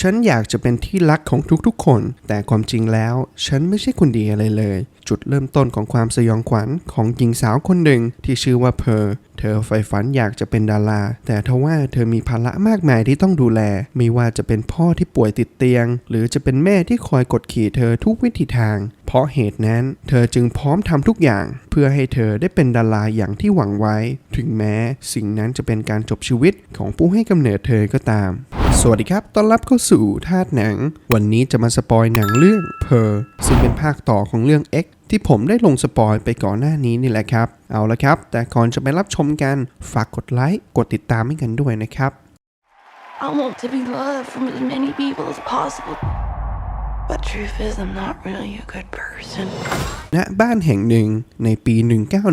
ฉันอยากจะเป็นที่รักของทุกๆคน แต่ความจริงแล้ว ฉันไม่ใช่คนดีอะไรเลย จุดเริ่มต้นของความสยองขวัญของหญิงสาวคนหนึ่งที่ชื่อว่าเพอเธอใฝ่ฝันอยากจะเป็นดารา แต่ทว่าเธอมีภาระมากมายที่ต้องดูแล ไม่ว่าจะเป็นพ่อที่ป่วยติดเตียง หรือจะเป็นแม่ที่คอยกดขี่เธอทุกวิถีทาง เพราะเหตุนั้นเธอจึงพร้อมทำทุกอย่าง เพื่อให้เธอได้เป็นดาราอย่างที่หวังไว้ ถึงแม้สิ่งนั้นจะเป็นการจบชีวิตของผู้ให้กำเนิดเธอก็ตาม สวัสดีครับ ต้อนรับเข้าสู่ธาตุหนัง วันนี้จะมาสปอยหนังเรื่องเพอซึ่งเป็นภาคต่อของเรื่อง X ที่ผมได้ลงสปอยไปก่อนหน้านี้นี่แหละครับ เอาละครับ แต่ก่อนจะไปรับชมกันฝากกดไลค์กดติดตามให้กันด้วยนะครับ I want to be loved from as many people as possible. But truth is, I'm not really a good person. ณบ้านแห่งหนึ่งในปี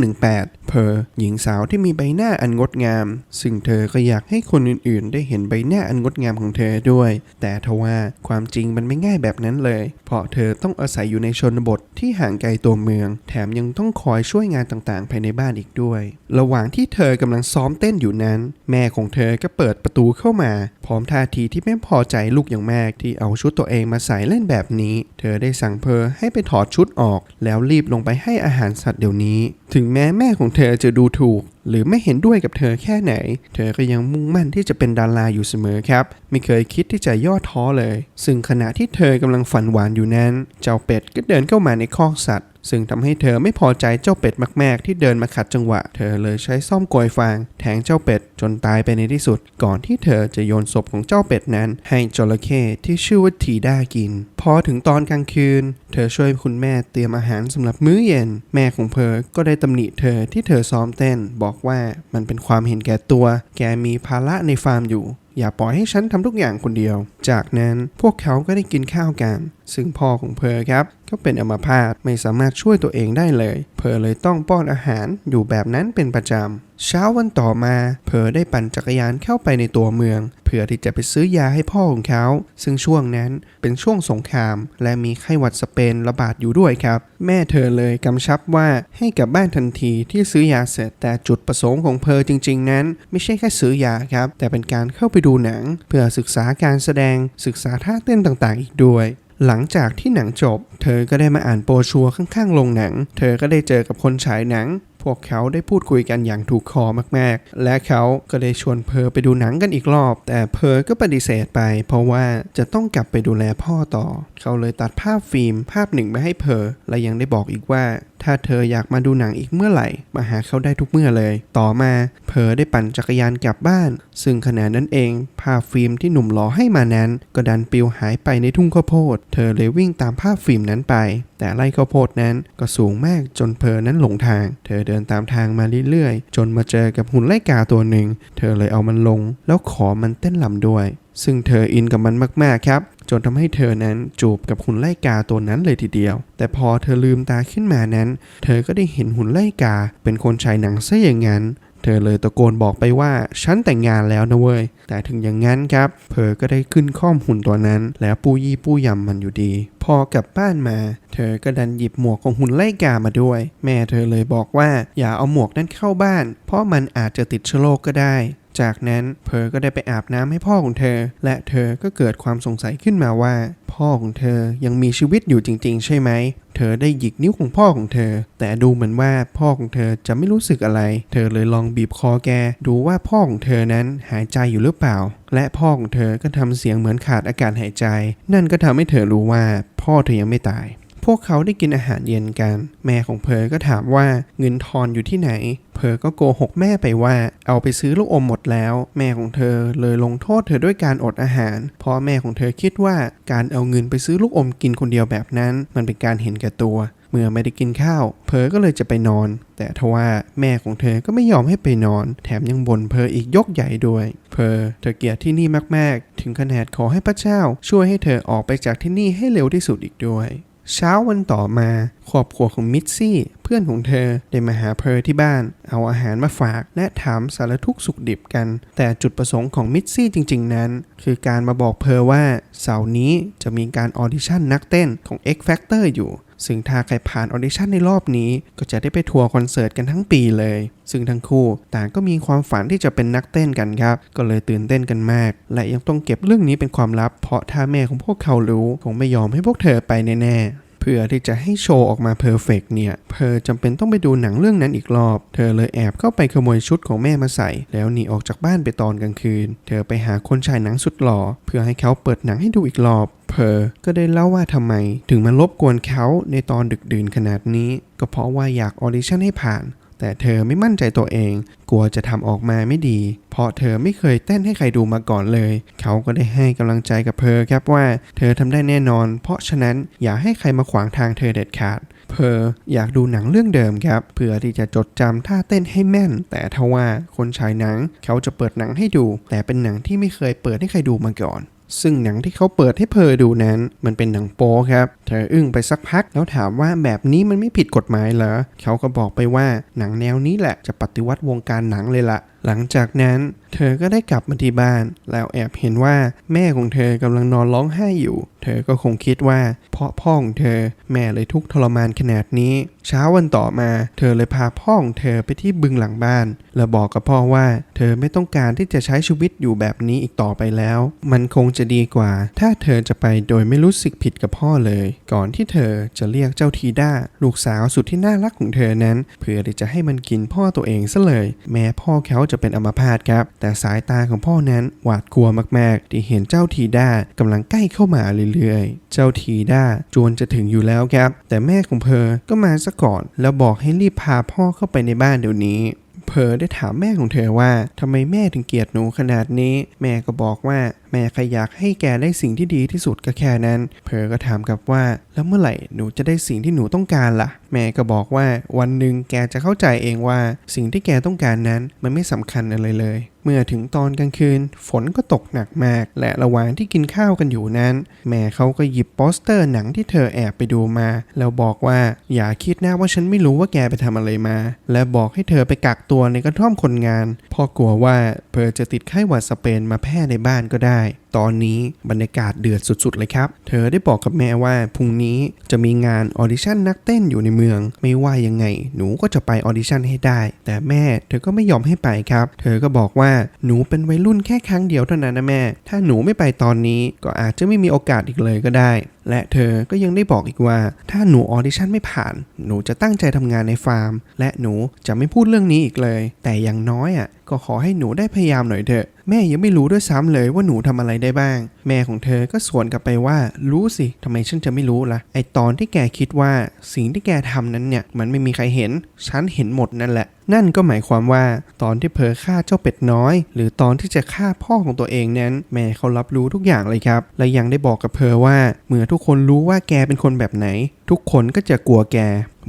1918 เพอหญิงสาวที่มีใบหน้าอันงดงาม ซึ่งเธอก็อยากให้คนอื่นๆ ได้เห็นใบหน้าอันงดงามของเธอด้วย แต่ทว่าความจริงมันไม่ง่ายแบบนั้นเลย เพราะเธอต้องอาศัยอยู่ในชนบทที่ห่างไกลตัวเมือง แถมยังต้องคอยช่วยงานต่างๆ ภายในบ้านอีกด้วย ระหว่างที่เธอกำลังซ้อมเต้นอยู่นั้น แม่ของเธอก็เปิดประตูเข้ามา พร้อมท่าทีที่ไม่พอใจลูกอย่างมากที่เอาชุดตัวเองมาใส่เล่นแบบนี้ เธอได้สั่งเพอให้ไปถอดชุดออก แล้วรีบลงไปให้อาหารสัตว์เดี๋ยวนี้ ถึงแม้แม่ของเธอจะดูถูก หรือไม่เห็นด้วยกับเธอแค่ไหน เธอก็ยังมุ่งมั่นที่จะเป็นดาราอยู่เสมอครับ ไม่เคยคิดที่จะย่อท้อเลย ซึ่งขณะที่เธอกำลังฝันหวานอยู่นั้น เจ้าเป็ดก็เดินเข้ามาในคอกสัตว์ ซึ่งทำให้เธอไม่พอใจเจ้าเป็ดมาก ๆ ที่เดินมาขัดจังหวะ เธอเลยใช้ซ่อมโกยฟาง แทงเจ้าเป็ดจนตายไปในที่สุด ก่อนที่เธอจะโยนศพของเจ้าเป็ดนั้น ให้จระเข้ที่ชื่อว่าทีด้ากิน พอถึงตอนกลางคืน เธอช่วยคุณแม่เตรียมอาหารสำหรับมื้อเย็น แม่ของเพอก็ได้ตำหนิเธอที่เธอซ้อมเต้น บอกว่ามันเป็นความเห็นแก่ตัว แกมีภาระในฟาร์มอยู่ อย่าปล่อยให้ฉันทำทุกอย่างคนเดียว จากนั้นพวกเขาก็ได้กินข้าวกัน ซึ่งพ่อของเพอครับก็เป็นอัมพาตไม่สามารถช่วยตัวเองได้เลย เพอเลยต้องป้อนอาหารอยู่แบบนั้นเป็นประจำ เช้าวันต่อมา เพอได้ปั่นจักรยานเข้าไปในตัวเมือง เพื่อที่จะไปซื้อยาให้พ่อของเขา ซึ่งช่วงนั้นเป็นช่วงสงคราม และมีไข้หวัดสเปนระบาดอยู่ด้วยครับ แม่เธอเลยกำชับว่าให้กลับบ้านทันทีที่ซื้อยาเสร็จ แต่จุดประสงค์ของเพอจริง ๆ นั้น ไม่ใช่แค่ซื้อยาครับ แต่เป็นการเข้าไปดูหนัง เพื่อศึกษาการแสดงศึกษาท่าเต้นต่างๆ อีกด้วย หลังจากที่หนังจบ เธอก็ได้มาอ่านโปรชัวข้างๆโรงหนัง เธอก็ได้เจอกับคนฉายหนัง พวกเขาได้พูดคุยกันอย่างถูกคอมากๆ และเขาก็ได้ชวนเพอไปดูหนังกันอีกรอบ แต่เพอก็ปฏิเสธไป เพราะว่าจะต้องกลับไปดูแลพ่อต่อ เขาเลยตัดภาพฟิล์ม ภาพหนึ่งมาให้เพอและยังได้บอกอีกว่าถ้าเธออยากมาดูหนังอีกเมื่อไหร่ มาหาเขาได้ทุกเมื่อเลย ต่อมาเพอได้ปั่นจักรยานกลับบ้าน ซึ่งขณะนั้นเองภาพฟิล์มที่หนุ่มหล่อให้มานั้น ก็ดันปลิวหายไปในทุ่งข้าวโพด เธอเลยวิ่งตามภาพฟิล์มนั้นไป แต่ไร่ข้าวโพดนั้นก็สูงมากจนเพอนั้นหลงทาง เธอเดินตามทางมาเรื่อยๆ จนมาเจอกับหุ่นไล่กาตัวหนึ่ง เธอเลยเอามันลง แล้วขอมันเต้นลำด้วยซึ่งเธออินกับมันมาก ๆ ครับ จนทำให้เธอนั้นจูบกับหุ่นไล่กาตัวนั้นเลยทีเดียว แต่พอเธอลืมตาขึ้นมานั้น เธอก็ได้เห็นหุ่นไล่กา เป็นคนฉายหนังซะอย่างนั้นเธอเลยตะโกนบอกไปว่าฉันแต่งงานแล้วนะเว้ย แต่ถึงอย่างนั้นครับเพอก็ได้ขึ้นข้อมหุ่นตัวนั้น แล้วปู้ยี่ปู้ยำมันอยู่ดี พอกลับบ้านมา เธอก็ดันหยิบหมวกของหุ่นไล่กามาด้วย แม่เธอเลยบอกว่าอย่าเอาหมวกนั้นเข้าบ้าน เพราะมันอาจจะติดเชื้อโรคก็ได้ จากนั้นเพอก็ได้ไปอาบน้ำให้พ่อของเธอ และเธอก็เกิดความสงสัยขึ้นมาว่า พ่อของเธอยังมีชีวิตอยู่จริง ๆ ใช่ไหมเธอได้หยิกนิ้วของพ่อของเธอ แต่ดูเหมือนว่าพ่อของเธอจะไม่รู้สึกอะไร เธอเลยลองบีบคอแก ดูว่าพ่อของเธอนั้นหายใจอยู่หรือเปล่า และพ่อของเธอก็ทำเสียงเหมือนขาดอากาศหายใจ นั่นก็ทำให้เธอรู้ว่าพ่อเธอยังไม่ตาย พวกเขาได้กินอาหารเย็นกัน แม่ของเพอก็ถามว่าเงินทอนอยู่ที่ไหน เพอก็โกหกแม่ไปว่า เอาไปซื้อลูกอมหมดแล้ว แม่ของเธอเลยลงโทษเธอด้วยการอดอาหาร เพราะแม่ของเธอคิดว่าการเอาเงินไปซื้อลูกอมกินคนเดียวแบบนั้น มันเป็นการเห็นแก่ตัว เมื่อไม่ได้กินข้าว เพอก็เลยจะไปนอน แต่ทว่าแม่ของเธอก็ไม่ยอมให้ไปนอน แถมยังบ่นเพออีกยกใหญ่ด้วย เพอเธอเกลียดที่นี่มาก ๆ ถึงขนาดขอให้พระเจ้า ช่วยให้เธอออกไปจากที่นี่ให้เร็วที่สุดอีกด้วย เช้าวันต่อมาครอบครัวของมิดซี่ เพื่อนของเธอได้มาหาเพอที่บ้าน เอาอาหารมาฝากและถามสารทุกสุขดิบกัน แต่จุดประสงค์ของมิดซี่จริง ๆ นั้น คือการมาบอกเพอว่าเสาร์นี้จะมีการออดิชั่นนักเต้นของ X Factor อยู่ ซึ่งถ้าใครผ่านออดิชั่นในรอบนี้ ก็จะได้ไปทัวร์คอนเสิร์ตกันทั้งปีเลย ซึ่งทั้งคู่ต่างก็มีความฝันที่จะเป็นนักเต้นกันครับ ก็เลยตื่นเต้นกันมาก และยังต้องเก็บเรื่องนี้เป็นความลับ เพราะถ้าแม่ของพวกเขารู้คงไม่ยอมให้พวกเธอไปแน่ๆเพื่อที่จะให้โชว์ออกมาเพอร์เฟกเนี่ยเพอจำเป็นต้องไปดูหนังเรื่องนั้นอีกรอบ เธอเลยแอบเข้าไปขโมยชุดของแม่มาใส่ แล้วหนีออกจากบ้านไปตอนกลางคืน เธอไปหาคนชายหนังสุดหล่อ เพื่อให้เขาเปิดหนังให้ดูอีกรอบ เพอร์ก็ได้เล่าว่าทำไม ถึงมารบกวนเขาในตอนดึกดื่นขนาดนี้ ก็เพราะว่าอยากออดิชั่นให้ผ่าน แต่เธอไม่มั่นใจตัวเอง กลัวจะทำออกมาไม่ดี เพราะเธอไม่เคยเต้นให้ใครดูมาก่อนเลย เขาก็ได้ให้กำลังใจกับเพอร์ครับว่า เธอทำได้แน่นอน เพราะฉะนั้นอย่าให้ใครมาขวางทางเธอเด็ดขาดเพออยากดูหนังเรื่องเดิมครับเพื่อที่จะจดจำท่าเต้นให้แม่น แต่ทว่าคนฉายหนังเขาจะเปิดหนังให้ดู แต่เป็นหนังที่ไม่เคยเปิดให้ใครดูมาก่อน ซึ่งหนังที่เขาเปิดให้เพอดูนั้น มันเป็นหนังโป๊ครับ เธออึ้งไปสักพักแล้วถามว่าแบบนี้มันไม่ผิดกฎหมายเหรอ เขาก็บอกไปว่าหนังแนวนี้แหละจะปฏิวัติวงการหนังเลยละหลังจากนั้นเธอก็ได้กลับมาที่บ้าน แล้วแอบเห็นว่าแม่ของเธอกำลังนอนร้องไห้อยู่ เธอก็คงคิดว่า เพราะพ่อของเธอแม่เลยทุกข์ทรมานขนาดนี้ เช้าวันต่อมา เธอเลยพาพ่อของเธอไปที่บึงหลังบ้าน แล้วบอกกับพ่อว่า เธอไม่ต้องการที่จะใช้ชีวิตอยู่แบบนี้อีกต่อไปแล้ว มันคงจะดีกว่า ถ้าเธอจะไปโดยไม่รู้สึกผิดกับพ่อเลย ก่อนที่เธอจะเรียกเจ้าทีด้าลูกสาวสุดที่น่ารักของเธอนั้น เพื่อที่จะให้มันกินพ่อตัวเองซะเลย แม้พ่อเขาจะเป็นอัมพาตครับแต่สายตาของพ่อนั้นหวาดกลัวมากๆ ที่เห็นเจ้าทีด้ากำลังใกล้เข้ามาเรื่อยๆ เจ้าทีด้าจวนจะถึงอยู่แล้วครับ แต่แม่ของเพอก็มาซะก่อน แล้วบอกให้รีบพาพ่อเข้าไปในบ้านเดี๋ยวนี้เพอได้ถามแม่ของเธอว่าทำไมแม่ถึงเกลียดหนูขนาดนี้ แม่ก็บอกว่าแม่แค่อยากให้แกได้สิ่งที่ดีที่สุดก็แค่นั้น เพอก็ถามกลับว่า แล้วเมื่อไหร่หนูจะได้สิ่งที่หนูต้องการล่ะ แม่ก็บอกว่าวันหนึ่งแกจะเข้าใจเองว่าสิ่งที่แกต้องการนั้นมันไม่สำคัญอะไรเลย เมื่อถึงตอนกลางคืน ฝนก็ตกหนักมาก และระหว่างที่กินข้าวกันอยู่นั้น แม่เขาก็หยิบโปสเตอร์หนังที่เธอแอบไปดูมา แล้วบอกว่าอย่าคิดนะว่าฉันไม่รู้ว่าแกไปทำอะไรมา และบอกให้เธอไปกักตัวในกระท่อมคนงานเพ่อกลัวว่าเพอจะติดไข้หวัดสเปนมาแพร่ในบ้านก็ได้2ตอนนี้บรรยากาศเดือดสุดๆเลยครับ เธอได้บอกกับแม่ว่าพรุ่งนี้จะมีงานออดิชั่นนักเต้นอยู่ในเมือง ไม่ว่ายังไง หนูก็จะไปออดิชั่นให้ได้ แต่แม่เธอก็ไม่ยอมให้ไปครับ เธอก็บอกว่าหนูเป็นวัยรุ่นแค่ครั้งเดียวเท่านั้นนะแม่ ถ้าหนูไม่ไปตอนนี้ก็อาจจะไม่มีโอกาสอีกเลยก็ได้ และเธอก็ยังได้บอกอีกว่า ถ้าหนูออดิชั่นไม่ผ่าน หนูจะตั้งใจทำงานในฟาร์ม และหนูจะไม่พูดเรื่องนี้อีกเลย แต่อย่างน้อยอะก็ขอให้หนูได้พยายามหน่อยเถอะแม่ยังไม่รู้ด้วยซ้ำเลยว่าหนูทำอะไรได้บ้าง แม่ของเธอก็สวนกลับไปว่ารู้สิทำไมฉันจะไม่รู้ล่ะไอตอนที่แกคิดว่าสิ่งที่แกทำนั้นเนี่ยมันไม่มีใครเห็น ฉันเห็นหมดนั่นแหละ นั่นก็หมายความว่าตอนที่เพอฆ่าเจ้าเป็ดน้อย หรือตอนที่จะฆ่าพ่อของตัวเองนั้น แม่เขารับรู้ทุกอย่างเลยครับและยังได้บอกกับเพอว่าเมื่อทุกคนรู้ว่าแกเป็นคนแบบไหน ทุกคนก็จะกลัวแก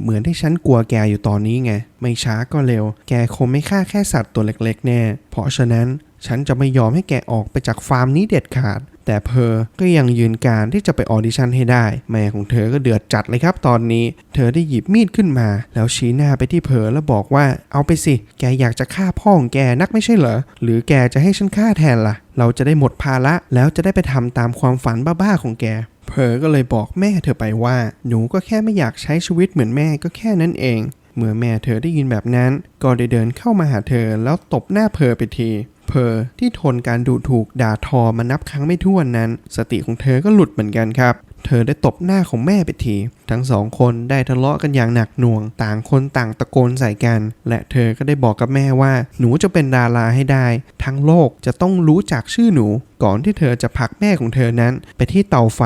เหมือนที่ฉันกลัวแกอยู่ตอนนี้ไง ไม่ช้าก็เร็ว แกคงไม่ฆ่าแค่สัตว์ตัวเล็กๆ แน่ เพราะฉะนั้น ฉันจะไม่ยอมให้แกออกไปจากฟาร์มนี้เด็ดขาด แต่เพอก็ยังยืนการที่จะไปออดิชั่นให้ได้ แม่ของเธอก็เดือดจัดเลยครับตอนนี้ เธอได้หยิบมีดขึ้นมา แล้วชี้หน้าไปที่เพอแล้วบอกว่าเอาไปสิ แกอยากจะฆ่าพ่อของแกนักไม่ใช่เหรอ หรือแกจะให้ฉันฆ่าแทนล่ะ เราจะได้หมดภาระแล้วจะได้ไปทำตามความฝันบ้าๆของแกเพอก็เลยบอกแม่เธอไปว่า หนูก็แค่ไม่อยากใช้ชีวิตเหมือนแม่ก็แค่นั้นเอง เมื่อแม่เธอได้ยินแบบนั้น ก็ได้เดินเข้ามาหาเธอแล้วตบหน้าเพอไปที เพอที่ทนการดูถูกด่าทอมานับครั้งไม่ถ้วนนั้น สติของเธอก็หลุดเหมือนกันครับ เธอได้ตบหน้าของแม่ไปที ทั้งสองคนได้ทะเลาะกันอย่างหนักหน่วง ต่างคนต่างตะโกนใส่กัน และเธอก็ได้บอกกับแม่ว่า หนูจะเป็นดาราให้ได้ ทั้งโลกจะต้องรู้จักชื่อหนู ก่อนที่เธอจะผลักแม่ของเธอนั้นไปที่เตาไฟ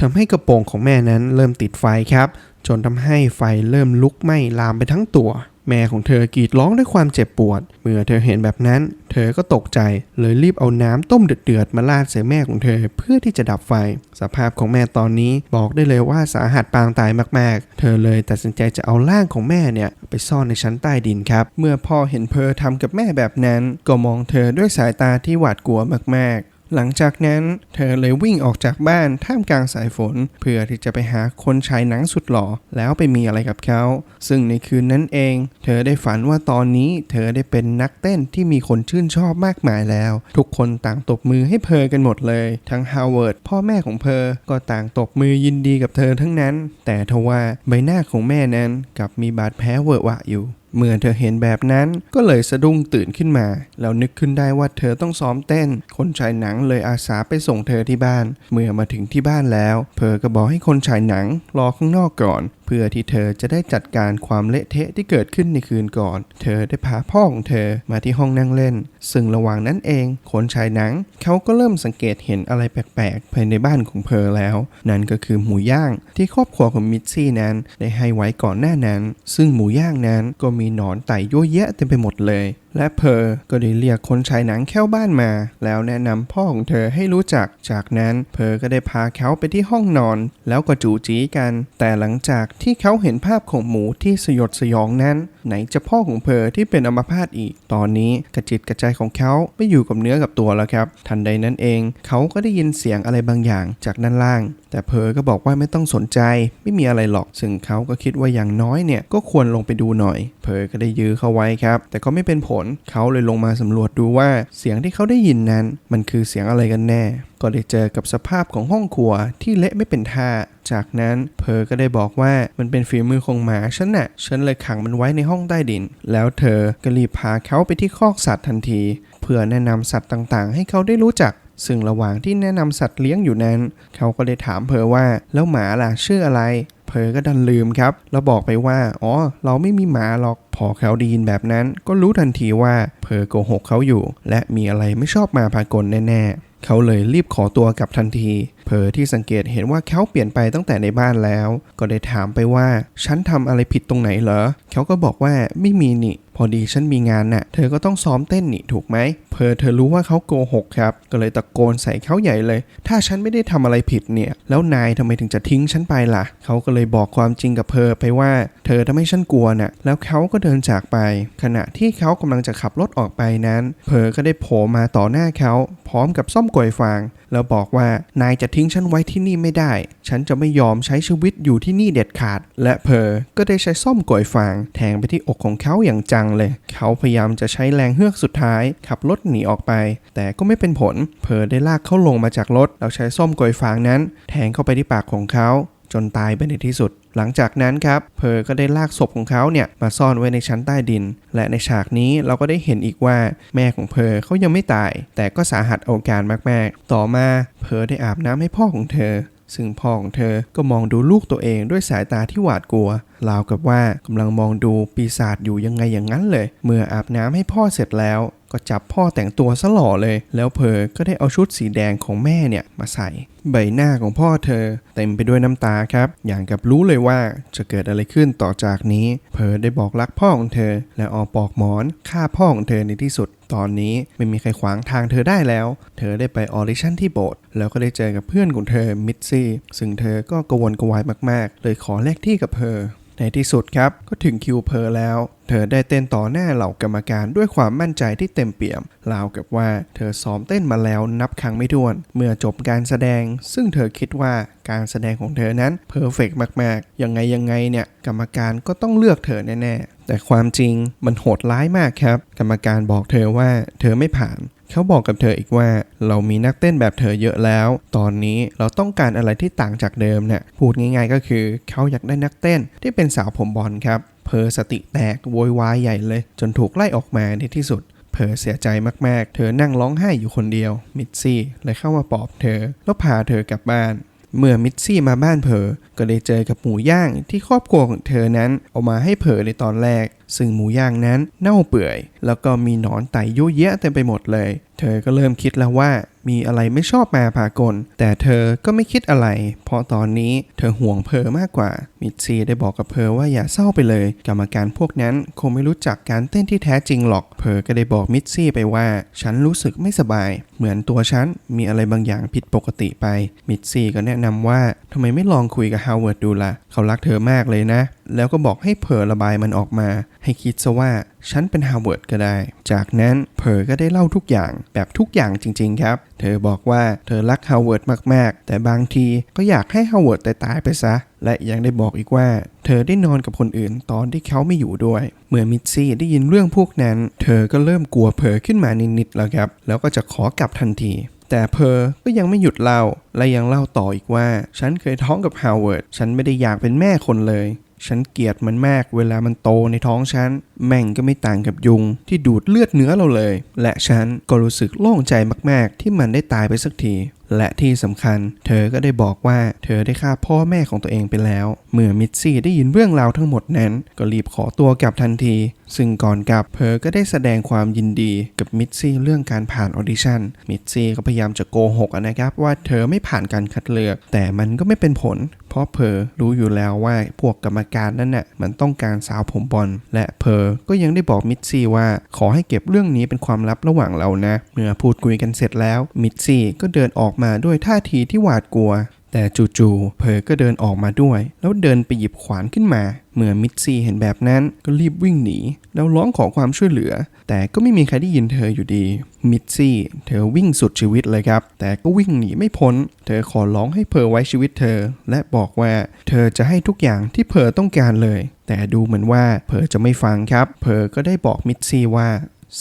ทำให้กระโปรงของแม่นั้นเริ่มติดไฟครับ จนทำให้ไฟเริ่มลุกไหม้ลามไปทั้งตัว แม่ของเธอกรีดร้องด้วยความเจ็บปวด เมื่อเธอเห็นแบบนั้น เธอก็ตกใจเลยรีบเอาน้ำต้มเดือดๆมาราดใส่แม่ของเธอเพื่อที่จะดับไฟ สภาพของแม่ตอนนี้บอกได้เลยว่าสาหัสปางตายมากๆ เธอเลยตัดสินใจจะเอาร่างของแม่เนี่ยไปซ่อนในชั้นใต้ดินครับ เมื่อพ่อเห็นเพอทำกับแม่แบบนั้น ก็มองเธอด้วยสายตาที่หวาดกลัวมากๆ หลังจากนั้นเธอเลยวิ่งออกจากบ้านท่ามกลางสายฝน เพื่อที่จะไปหาคนชายหนังสุดหล่อแล้วไปมีอะไรกับเขา ซึ่งในคืนนั้นเอง เธอได้ฝันว่าตอนนี้เธอได้เป็นนักเต้นที่มีคนชื่นชอบมากมายแล้ว ทุกคนต่างตบมือให้เพอกันหมดเลย ทั้งฮาวเวิร์ดพ่อแม่ของเพอก็ต่างตบมือยินดีกับเธอทั้งนั้น แต่ทว่าใบหน้าของแม่นั้นกลับมีบาดแผลเวอะวะอยู่ เมื่อเธอเห็นแบบนั้นก็เลยสะดุ้งตื่นขึ้นมา แล้วนึกขึ้นได้ว่าเธอต้องซ้อมเต้น คนฉายหนังเลยอาสาไปส่งเธอที่บ้าน เมื่อมาถึงที่บ้านแล้วเพอก็บอกให้คนฉายหนังรอข้างนอกก่อน เพื่อที่เธอจะได้จัดการความเละเทะที่เกิดขึ้นในคืนก่อน เธอได้พาพ่อของเธอมาที่ห้องนั่งเล่น ซึ่งระหว่างนั้นเองคนฉายหนัง เขาก็เริ่มสังเกตเห็นอะไรแปลกๆภายในบ้านของเพอแล้ว นั่นก็คือหมูย่างที่ครอบครัวของมิดซี่นั้นได้ให้ไว้ก่อนหน้านั้น ซึ่งหมูย่างนั้นก็มีหนอนไต่ยั่วแยะเต็มไปหมดเลยและเพอก็ได้เรียกคนชายหนังเข้าบ้านมา แล้วแนะนำพ่อของเธอให้รู้จัก จากนั้นเพอก็ได้พาเขาไปที่ห้องนอน แล้วก็จูจีกัน แต่หลังจากที่เขาเห็นภาพของหมูที่สยดสยองนั้น ไหนจะพ่อของเพอที่เป็นอัมพาตอีก ตอนนี้กระจิตกระใจของเขาไม่อยู่กับเนื้อกับตัวแล้วครับ ทันใดนั้นเอง เขาก็ได้ยินเสียงอะไรบางอย่างจากด้านล่างแต่เพอก็บอกว่าไม่ต้องสนใจไม่มีอะไรหรอก ซึ่งเขาก็คิดว่าอย่างน้อยเนี่ยก็ควรลงไปดูหน่อย เพอก็ได้ยื้อเขาไว้ครับ แต่ก็ไม่เป็นผลเขาเลยลงมาสำรวจดูว่าเสียงที่เขาได้ยินนั้น มันคือเสียงอะไรกันแน่ ก็ได้เจอกับสภาพของห้องครัวที่เละไม่เป็นท่าจากนั้นเพอก็ได้บอกว่ามันเป็นฝีมือของหมาฉันน่ะฉันเลยขังมันไว้ในห้องใต้ดิน แล้วเธอก็รีบพาเขาไปที่คอกสัตว์ทันที เพื่อแนะนำสัตว์ต่างๆ ให้เขาได้รู้จัก ซึ่งระหว่างที่แนะนำสัตว์เลี้ยงอยู่นั้น เขาก็ได้ถามเพอว่าแล้วหมาล่ะชื่ออะไร เพอก็ดันลืมครับ แล้วบอกไปว่า อ๋อ เราไม่มีหมาหรอก พอเขาได้ยินแบบนั้น ก็รู้ทันทีว่าเพอโกหกเขาอยู่ และมีอะไรไม่ชอบมาพากลแน่ๆ เขาเลยรีบขอตัวกลับทันที เพอที่สังเกตเห็นว่าเขาเปลี่ยนไปตั้งแต่ในบ้านแล้ว ก็ได้ถามไปว่า ฉันทำอะไรผิดตรงไหนเหรอเขาก็บอกว่าไม่มีนี่ พอดีฉันมีงานน่ะ เธอก็ต้องซ้อมเต้นนี่ถูกไหม เพอเธอรู้ว่าเขาโกหกครับ ก็เลยตะโกนใส่เขาใหญ่เลย ถ้าฉันไม่ได้ทำอะไรผิดเนี่ย แล้วนายทำไมถึงจะทิ้งฉันไปล่ะ เขาก็เลยบอกความจริงกับเพอไปว่า เธอทำให้ฉันกลัวน่ะ แล้วเขาก็เดินจากไป ขณะที่เขากำลังจะขับรถออกไปนั้น เพอก็ได้โผล่มาต่อหน้าเขาพร้อมกับส้มกวยฟาง แล้วบอกว่านายจะทิ้งฉันไว้ที่นี่ไม่ได้ ฉันจะไม่ยอมใช้ชีวิตอยู่ที่นี่เด็ดขาด และเพอก็ได้ใช้ส้มกวยฟาง แทงไปที่อกของเขาอย่างจังเลย เขาพยายามจะใช้แรงเฮือกสุดท้าย ขับรถหนีออกไป แต่ก็ไม่เป็นผล เพอได้ลากเขาลงมาจากรถแล้วใช้ส้มกวยฟางนั้น แทงเข้าไปที่ปากของเขา จนตายไปในที่สุด หลังจากนั้นครับเพอก็ได้ลากศพของเขาเนี่ยมาซ่อนไว้ในชั้นใต้ดิน และในฉากนี้เราก็ได้เห็นอีกว่าแม่ของเพอเขายังไม่ตาย แต่ก็สาหัสเอาการมากๆ ต่อมาเพอได้อาบน้ำให้พ่อของเธอ ซึ่งพ่อของเธอก็มองดูลูกตัวเองด้วยสายตาที่หวาดกลัว ราวกับว่ากำลังมองดูปีศาจอยู่ยังไงอย่างนั้นเลย เมื่ออาบน้ำให้พ่อเสร็จแล้วก็จับพ่อแต่งตัวซะหล่อเลย แล้วเพอก็ได้เอาชุดสีแดงของแม่เนี่ยมาใส่ ใบหน้าของพ่อเธอ เต็มไปด้วยน้ำตาครับ อย่างกับรู้เลยว่าจะเกิดอะไรขึ้นต่อจากนี้ เพอได้บอกรักพ่อของเธอ และเอาปอกหมอนฆ่าพ่อของเธอในที่สุด ตอนนี้ไม่มีใครขวางทางเธอได้แล้ว เธอได้ไปออดิชั่นที่โบสถ์แล้วก็ได้เจอกับเพื่อนของเธอมิดซี่ซึ่งเธอก็กวนกวายมากๆ เลยขอแลกที่กับเพอ ในที่สุดครับก็ถึงคิวเพอแล้ว เธอได้เต้นต่อหน้าเหล่ากรรมการด้วยความมั่นใจที่เต็มเปี่ยมราวกับว่าเธอซ้อมเต้นมาแล้วนับครั้งไม่ถ้วน เมื่อจบการแสดง ซึ่งเธอคิดว่าการแสดงของเธอนั้นเพอร์เฟกมากๆ ยังไงยังไงเนี่ยกรรมการก็ต้องเลือกเธอแน่ๆแต่ความจริงมันโหดร้ายมากครับ กรรมการบอกเธอว่าเธอไม่ผ่าน เขาบอกกับเธออีกว่า เรามีนักเต้นแบบเธอเยอะแล้ว ตอนนี้เราต้องการอะไรที่ต่างจากเดิมเนี่ยพูดง่ายๆก็คือเขาอยากได้นักเต้นที่เป็นสาวผมบอลครับเพอสติแตกโวยวายใหญ่เลย จนถูกไล่ออกมาในที่สุดเพอเสียใจมากๆ เธอนั่งร้องไห้อยู่คนเดียว มิดซี่เลยเข้ามาปลอบเธอ แล้วพาเธอกลับบ้าน เมื่อมิดซี่มาบ้านเพอก็ได้เจอกับหมูย่างที่ครอบครัวของเธอนั้นเอามาให้เพอในตอนแรก ซึ่งหมูย่างนั้นเน่าเปื่อย แล้วก็มีหนอนไต่ยุ่ยแยะเต็มไปหมดเลย เธอก็เริ่มคิดแล้วว่ามีอะไรไม่ชอบมาพากล แต่เธอก็ไม่คิดอะไร เพราะตอนนี้เธอห่วงเพอมากกว่า มิดซีได้บอกกับเพอว่าอย่าเศร้าไปเลย กรรมการพวกนั้นคงไม่รู้จักการเต้นที่แท้จริงหรอก เพอก็ได้บอกมิดซี่ไปว่า ฉันรู้สึกไม่สบาย เหมือนตัวฉันมีอะไรบางอย่างผิดปกติไป มิดซี่ก็แนะนำว่าทำไมไม่ลองคุยกับฮาวเวิร์ดดูล่ะ เขารักเธอมากเลยนะ แล้วก็บอกให้เพอระบายมันออกมา ให้คิดซะว่าฉันเป็นฮาวเวิร์ดก็ได้ จากนั้นเพอก็ได้เล่าทุกอย่างแบบทุกอย่างจริง ๆ ครับ เธอบอกว่าเธอรักฮาวเวิร์ดมากๆ แต่บางทีก็อยากให้ฮาวเวิร์ดตายไปซะ และยังได้บอกอีกว่า เธอได้นอนกับคนอื่นตอนที่เขาไม่อยู่ด้วย เมื่อมิดซี่ได้ยินเรื่องพวกนั้น เธอก็เริ่มกลัวเพอขึ้นมานิดๆแล้วครับ แล้วก็จะขอกลับทันทีแต่เพอก็ยังไม่หยุดเล่า และยังเล่าต่ออีกว่า ฉันเคยท้องกับฮาวเวิร์ด ฉันไม่ได้อยากเป็นแม่คนเลย ฉันเกลียดมันมากเวลามันโตในท้องฉัน แม่งก็ไม่ต่างกับยุงที่ดูดเลือดเนื้อเราเลย และฉันก็รู้สึกโล่งใจมาก ๆ ที่มันได้ตายไปสักที และที่สำคัญ เธอก็ได้บอกว่าเธอได้ฆ่าพ่อแม่ของตัวเองไปแล้ว เมื่อมิดซี่ได้ยินเรื่องราวทั้งหมดนั้น ก็รีบขอตัวกลับทันที ซึ่งก่อนกลับเพอก็ได้แสดงความยินดีกับมิดซี่เรื่องการผ่านออดิชั่น มิดซี่ก็พยายามจะโกหกนะครับว่าเธอไม่ผ่านการคัดเลือก แต่มันก็ไม่เป็นผล เพราะเพอรู้อยู่แล้วว่าพวกกรรมการนั่นน่ะมันต้องการสาวผมบอล และเพอก็ยังได้บอกมิดซี่ว่าขอให้เก็บเรื่องนี้เป็นความลับระหว่างเรานะ เมื่อพูดคุยกันเสร็จแล้วมิดซี่ก็เดินออกมาด้วยท่าทีที่หวาดกลัว แต่จู่ๆเพอก็เดินออกมาด้วย แล้วเดินไปหยิบขวานขึ้นมา เมื่อมิดซี่เห็นแบบนั้นก็รีบวิ่งหนี แล้วร้องขอความช่วยเหลือ แต่ก็ไม่มีใครได้ยินเธออยู่ดี มิดซี่เธอวิ่งสุดชีวิตเลยครับ แต่ก็วิ่งหนีไม่พ้น เธอขอร้องให้เพอไว้ชีวิตเธอ และบอกว่าเธอจะให้ทุกอย่างที่เพอต้องการเลย แต่ดูเหมือนว่าเพอจะไม่ฟังครับ เพอก็ได้บอกมิดซี่ว่า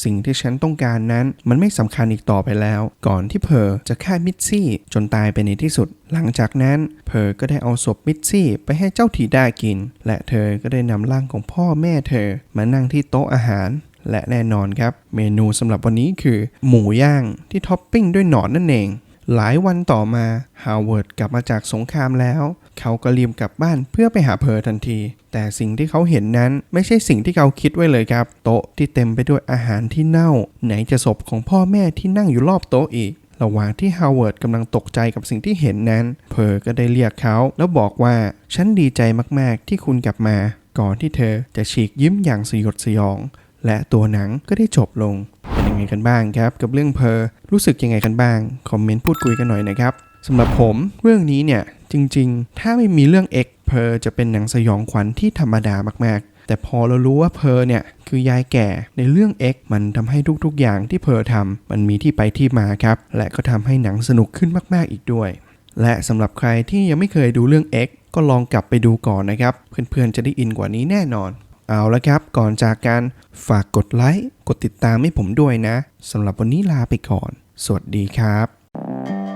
สิ่งที่ฉันต้องการนั้นมันไม่สำคัญอีกต่อไปแล้ว ก่อนที่เพอจะฆ่ามิดซี่จนตายไปในที่สุด หลังจากนั้นเพอก็ได้เอาศพมิดซี่ไปให้เจ้าถีด้ากิน และเธอก็ได้นำร่างของพ่อแม่เธอมานั่งที่โต๊ะอาหาร และแน่นอนครับ เมนูสำหรับวันนี้คือ หมูย่างที่ท็อปปิ้งด้วยหนอนนั่นเองหลายวันต่อมาฮาวเวิร์ดกลับมาจากสงครามแล้ว เขาก็รีบกลับบ้านเพื่อไปหาเพอทันที แต่สิ่งที่เขาเห็นนั้นไม่ใช่สิ่งที่เขาคิดไว้เลยครับ โต๊ะที่เต็มไปด้วยอาหารที่เน่า ไหนจะศพของพ่อแม่ที่นั่งอยู่รอบโต๊ะอีกระหว่างที่ฮาวเวิร์ดกำลังตกใจกับสิ่งที่เห็นนั้น เพอก็ได้เรียกเขาแล้วบอกว่า ฉันดีใจมากๆที่คุณกลับมา ก่อนที่เธอจะฉีกยิ้มอย่างสยดสยอง และตัวหนังก็ได้จบลง เป็นยังไงกันบ้างครับ กับเรื่องเพอรู้สึกยังไงกันบ้าง คอมเมนต์พูดคุยกันหน่อยนะครับสำหรับผมเรื่องนี้เนี่ย จริงๆ ถ้าไม่มีเรื่อง X เพอจะเป็นหนังสยองขวัญที่ธรรมดามากๆ แต่พอเรารู้ว่าเพอเนี่ย คือยายแก่ในเรื่อง X มันทำให้ทุกๆอย่างที่เพอทำมันมีที่ไปที่มาครับ และก็ทำให้หนังสนุกขึ้นมากๆอีกด้วย และสำหรับใครที่ยังไม่เคยดูเรื่อง X ก็ลองกลับไปดูก่อนนะครับ เพื่อนๆจะได้อินกว่านี้แน่นอน เอาละครับ ก่อนจากกันฝากกดไลค์กดติดตามให้ผมด้วยนะสำหรับวันนี้ลาไปก่อน สวัสดีครับ